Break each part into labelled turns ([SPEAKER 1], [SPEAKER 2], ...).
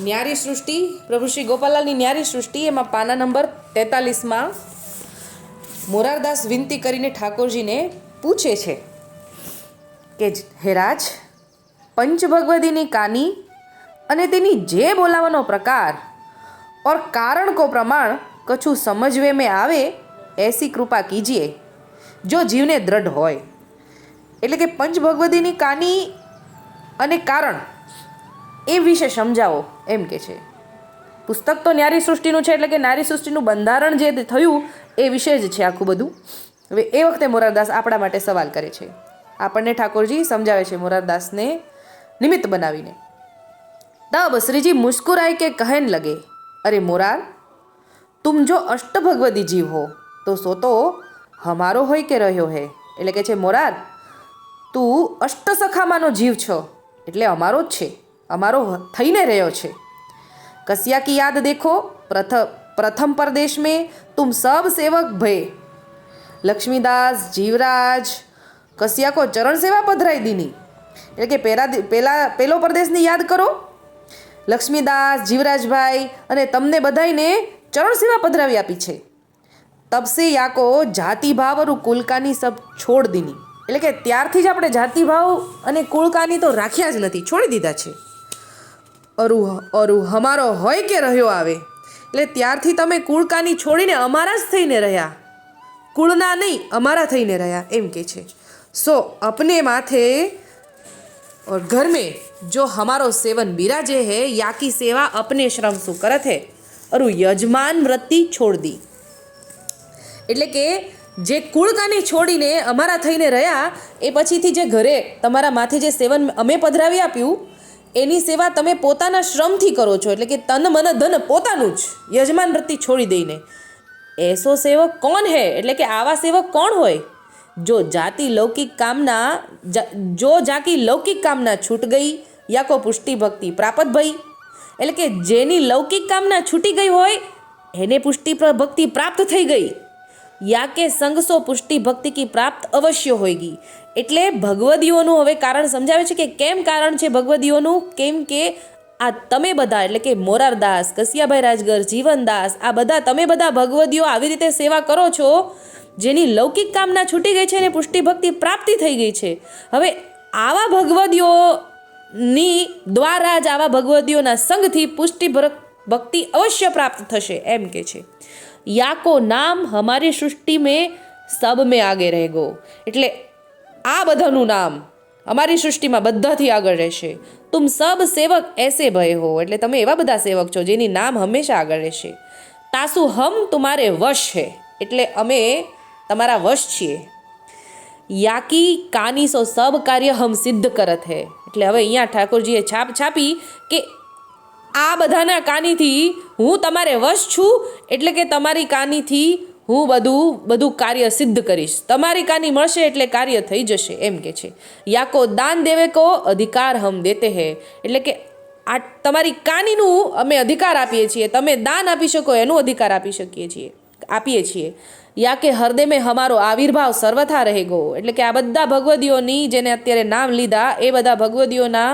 [SPEAKER 1] ન્યારી સૃષ્ટિ, પ્રભુ શ્રી ગોપાલાલની ન્યારી સૃષ્ટિ, એમાં પાના નંબર તેતાલીસમાં મોરારદાસ વિનંતી કરીને ઠાકોરજીને પૂછે છે કે હે રાજ, પંચભગવદીની કાની અને તેની જે બોલાવાનો પ્રકાર ઓર કારણ કો પ્રમાણ કછું સમજવે મેં આવે, એસી કૃપા કીજીએ, જો જીવને દ્રઢ હોય. એટલે કે પંચભગવદીની કાની અને કારણ એ વિશે સમજાવો. એમ કે છે. પુસ્તક તો નારી સૃષ્ટિનું છે એટલે કે નારી સૃષ્ટિનું બંધારણ જે થયું એ વિશે જ છે આખું બધું. હવે એ વખતે મોરારદાસ આપણા માટે સવાલ કરે છે. આપણને ઠાકોરજી સમજાવે છે મોરારદાસને નિમિત્ત બનાવીને. તબ શ્રીજી મુસ્કુરાય કે કહેન લગે? અરે મોરાર, તુમ જો અષ્ટભગવદી જીવ હો, તો સો તો હમારો હોય કે રહ્યો હે? એટલે કે છે, મોરાર, તું અષ્ટસખામાંનો જીવ છો, એટલે અમારો જ છે. અમારો થઈને રહ્યો છે. કસિયા કી યાદ દેખો, પ્રથ પ્રથમ પરદેશ મેં તુમ સબ સેવક ભય. લક્ષ્મીદાસ, જીવરાજ, કસિયા કો ચરણ સેવા પધરાઈ દીની. એટલે કે પહેલા પહેલા પહેલો પરદેશની યાદ કરો. લક્ષ્મીદાસ, જીવરાજભાઈ અને તમને બધાઈને ચરણ સેવા પધરાવી આપી છે. તપસે યાકો જાતિભાવરું કુલકાની સબ છોડ દીની. એટલે કે ત્યારથી જ આપણે જાતિભાવ અને કુલકાની તો રાખ્યા જ નથી, છોડી દીધા છે. અરુ અરુ હમારો હોય કે રહ્યો આવે એટલે ત્યારથી તમે કુળકાની છોડીને અમારા જ થઈને રહ્યા કુળના નહીં અમારા થઈને રહ્યા એમ કે છે સો અપને માથે और घर में जो हमारो सेवन बिराजे है या की सेवा अपने श्रम सु करत है और યજમાન વૃત્તિ છોડ દી એટલે કે જે કુળકાની છોડીને અમારા થઈને રહ્યા એ પછીથી જે ઘરે તમારા માથે જે સેવન અમે પધરાવી આપ્યું એની સેવા તમે પોતાના શ્રમથી કરો છો, એટલે કે તન મન ધન પોતાનું જ, યજમાન વૃત્તિ છોડી દઈને. એસો સેવક કોણ હે? એટલે કે આવા સેવક કોણ હોય? જો જાતિ લૌકિક કામના, જા- જાકી લૌકિક કામના છૂટ ગઈ, યા કો પુષ્ટિ ભક્તિ પ્રાપ્ત ભઈ? એટલે કે જેની લૌકિક કામના છૂટી ગઈ હોય, એને પુષ્ટિ ભક્તિ પ્રાપ્ત થઈ ગઈ. યા કે સંગસો પુષ્ટિ ભક્તિ કી પ્રાપ્ત અવશ્ય હોયગી એટલે ભગવદીઓનું હવે કારણ સમજાવે છે કે કેમ કારણ છે ભગવદીઓનું કેમ કે આ તમે બધા એટલે કે મોરારદાસ કસિયાભાઈ રાજગર જીવનદાસ આ બધા તમે બધા ભગવદીઓ આવી રીતે સેવા કરો છો, જેની લૌકિક કામના છૂટી ગઈ છે અને પુષ્ટિ ભક્તિ પ્રાપ્તિ થઈ ગઈ છે. હવે આવા ભગવદીઓની દ્વારા જ આવા ભગવદીઓના સંઘથી પુષ્ટિ ભક્તિ અવશ્ય પ્રાપ્ત થશે, એમ કે છે. યાકો નામ હમારી સૃષ્ટિ મેં સબ મેં આગે રહેગો એટલે આ બધાનું નામ અમારી સૃષ્ટિમાં બધાથી આગળ રહેશે તુમ સબ સેવક એસે ભય હો એટલે તમે એવા બધા સેવક છો જેની નામ હંમેશા આગળ રહેશે તાસુ હમ તુમારે વશ છે એટલે અમે તમારા વશ છીએ યાકી કાની સો સબ કાર્ય હમ સિદ્ધ કરત હે એટલે હવે અહીંયા ઠાકોરજીએ છાપ છાપી કે આ બધાના કાનીથી હું તમારે વશ છું, એટલે કે તમારી કાનીથી હું બધું બધું કાર્ય સિદ્ધ કરીશ. તમારી કાની મળશે એટલે કાર્ય થઈ જશે, એમ કે છે. યાકો દાન દેવે કો અધિકાર હમ દેતે હે. એટલે કે આ તમારી કાનીનું અમે અધિકાર આપીએ છીએ. તમે દાન આપી શકો, એનું અધિકાર આપી શકીએ છીએ, આપીએ છીએ. યા કે હૃદય મેં હમારો આવિર્ભાવ સર્વથા રહેગો. એટલે કે આ બધા ભગવદીઓની જેને અત્યારે નામ લીધા, એ બધા ભગવદીઓના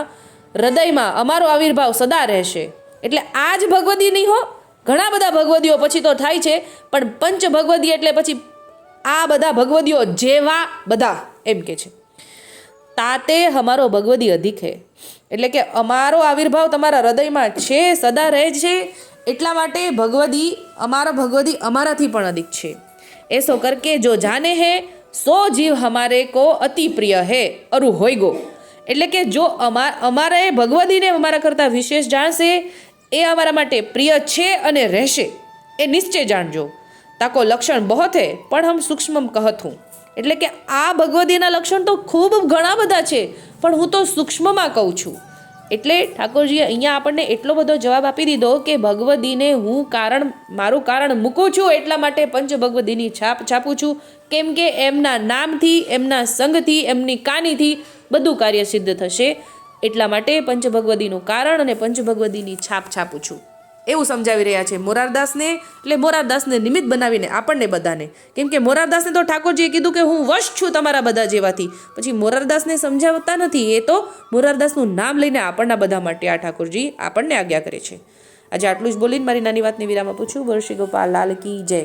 [SPEAKER 1] હૃદયમાં અમારો આવિર્ભાવ સદા રહેશે. એટલે આ જ ભગવદી નહીં હો, ઘણા બધા ભગવદીઓ પછી તો થાય છે, પણ પંચ ભગવદી એટલે પછી આ બધા ભગવદીઓ જેવા બધા એમ કે છે. તાતે અમારો ભગવદી અધિક હે. એટલે કે અમારો આવિર્ભાવ તમારા હૃદયમાં છે, સદા રહે છે, એટલા માટે ભગવદી, અમારા ભગવદી અમારાથી પણ અધિક છે. એસો કરકે જો જાને હે, સો જીવ હમારે કો અતિ પ્રિય હે, અરુ હોય ગો. એટલે કે જો અમા, અમારે ભગવદીને અમારા કરતાં વિશેષ જાણશે, એ અમારા માટે પ્રિય છે અને રહેશે, એ નિશ્ચય જાણજો. તાકો લક્ષણ બહોત હે, પણ હમ સૂક્ષ્મમ કહત હું એટલે કે આ ભગવદીના લક્ષણ તો ખૂબ ઘણા બધા છે, પણ હું તો સૂક્ષ્મમાં કહું છું. એટલે ઠાકોરજીએ અહીંયા આપણને એટલો બધો જવાબ આપી દીધો કે ભગવદીને હું કારણ, મારું કારણ મૂકું છું, એટલા માટે પંચ ભગવદીની છાપ છાપું છું. કેમ કે એમના નામથી, એમના સંગથી, એમની કાનીથી બધું કાર્ય સિદ્ધ થશે. એટલા માટે પંચભગવદીનું કારણ અને પંચભગવદીની છાપ છાપું છું. એવું સમજાવી રહ્યા છે મોરારદાસને, એટલે મોરારદાસને નિમિત્ત બનાવીને આપણને બધાને. કેમ કે મોરારદાસને તો ઠાકોરજીએ કીધું કે હું વશ છું તમારા બધા જેવાથી. પછી મોરારદાસને સમજાવતા નથી, એ તો મોરારદાસનું નામ લઈને આપણના બધા માટે આ ઠાકોરજી આપણને આજ્ઞા કરે છે. આજે આટલું જ બોલીને મારી નાની વાતની વિરામ આપું છું. વર્ષી ગોપાલ લાલ કી જય.